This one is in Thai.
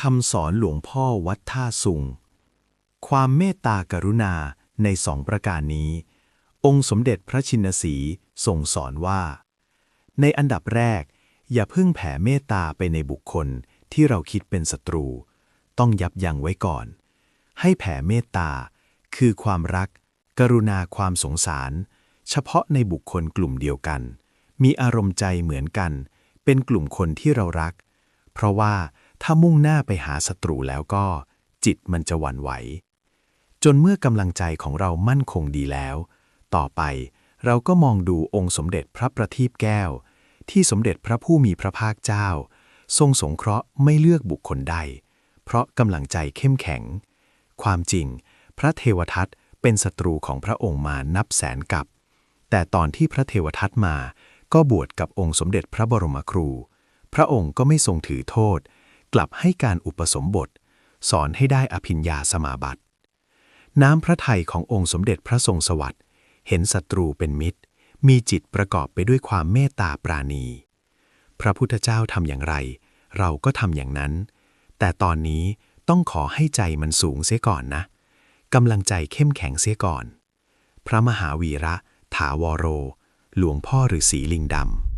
คำสอนหลวงพ่อวัดท่าสุง ความเมตตากรุณาในสองประการนี้ องค์สมเด็จพระชินสีทรงสอนว่า ในอันดับแรก อย่าพิ่งแผ่เมตตาไปในบุคคลที่เราคิดเป็นศัตรู ต้องยับยั้งไว้ก่อน ให้แผ่เมตตา คือความรัก กรุณาความสงสาร เฉพาะในบุคคลกลุ่มเดียวกัน มีอารมณ์ใจเหมือนกัน เป็นกลุ่มคนที่เรารัก เพราะว่า ถ้ามุ่งหน้าไปหาศัตรูแล้วก็ จิตมันจะหวั่นไหว จนเมื่อกำลังใจของเรามั่นคงดีแล้ว ต่อไปเราก็มองดูองค์สมเด็จพระประทีปแก้ว ที่สมเด็จพระผู้มีพระภาคเจ้า ทรงสงเคราะห์ไม่เลือกบุคคลใด เพราะกำลังใจเข้มแข็ง ความจริง พระเทวทัตเป็นศัตรูของพระองค์มานับแสนกับ แต่ตอนที่พระเทวทัตมา ก็บวชกับองค์สมเด็จพระบรมครู พระองค์ก็ไม่ทรงถือโทษ กลับให้การอุปสมบท สอนให้ได้อภิญญาสมาบัติ น้ำพระทัยขององค์สมเด็จพระทรงสวัสดิ์เห็นศัตรูเป็นมิตร มีจิตประกอบไปด้วยความเมตตาปราณี พระพุทธเจ้าทำอย่างไร เราก็ทำอย่างนั้น แต่ตอนนี้ต้องขอให้ใจมันสูงเสียก่อนนะกำลังใจเข้มแข็งเสียก่อน พระมหาวีระ ถาวโร หลวงพ่อฤาษีลิงดำ